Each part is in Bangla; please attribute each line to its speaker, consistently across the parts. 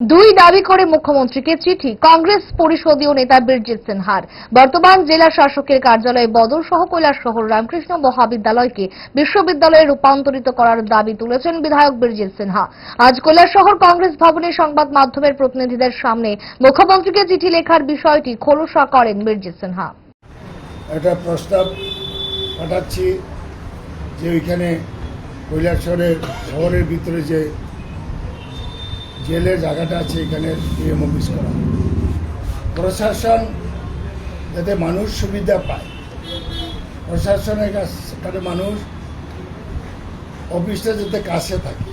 Speaker 1: দুই দাবি করে মুখ্যমন্ত্রীকে চিঠি, কংগ্রেস পরিষদীয় নেতা বীরজিৎ সিনহার। বর্তমান জেলা শাসকের কার্যালয়ে বদল সহ শহর রামকৃষ্ণ মহাবিদ্যালয়কে বিশ্ববিদ্যালয়ে রূপান্তরিত করার দাবি তুলেছেন বিধায়ক বীরজিৎ সিনহা। আজ শহর কংগ্রেস ভবনে সংবাদ মাধ্যমের প্রতিনিধিদের সামনে মুখ্যমন্ত্রীকে চিঠি লেখার বিষয়টি খোলসা করেন বীরজিৎ সিনহা।
Speaker 2: একটা প্রস্তাব পাঠাচ্ছি যে ওইখানে কৈলাসরের শহরের ভিতরে যে জেলের জায়গাটা আছে এখানে ডিএম অফিস করা। প্রশাসন যাতে মানুষ সুবিধা পায়। প্রশাসনের কাছে মানুষ অফিসটা যাতে কাছে থাকে।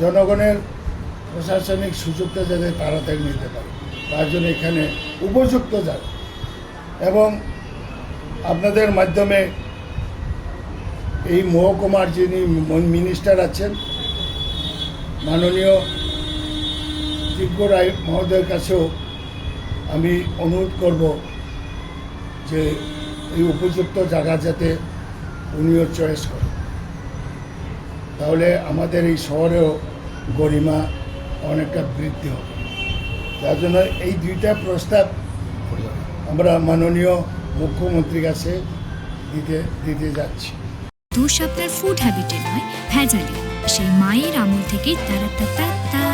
Speaker 2: জনগণের প্রশাসনিক সুযোগটা যাতে তাড়াতাড়ি নিতে পারে। তার জন্য এখানে উপযুক্ত জায়গা। এবং আপনাদের মাধ্যমে এই মহকুমার যিনি মিনিস্টার আছেন, মাননীয় যোগ্য রায় মহোদয়ের কাছেও আমি অনুরোধ করব যে এই উপযুক্ত জায়গা যাতে উনিও চয়েস করেন। তাহলে আমাদের এই শহরেও গরিমা অনেকটা বৃদ্ধি হবে। যার জন্য এই দুইটা প্রস্তাব আমরা মাননীয় মুখ্যমন্ত্রীর কাছে দিতে দিতে যাচ্ছি।
Speaker 3: দোষ আপনার ফুড হ্যাবিটে নয়, ভেজালে। সেই মায়ের আমল থেকেই তারা তারা তারা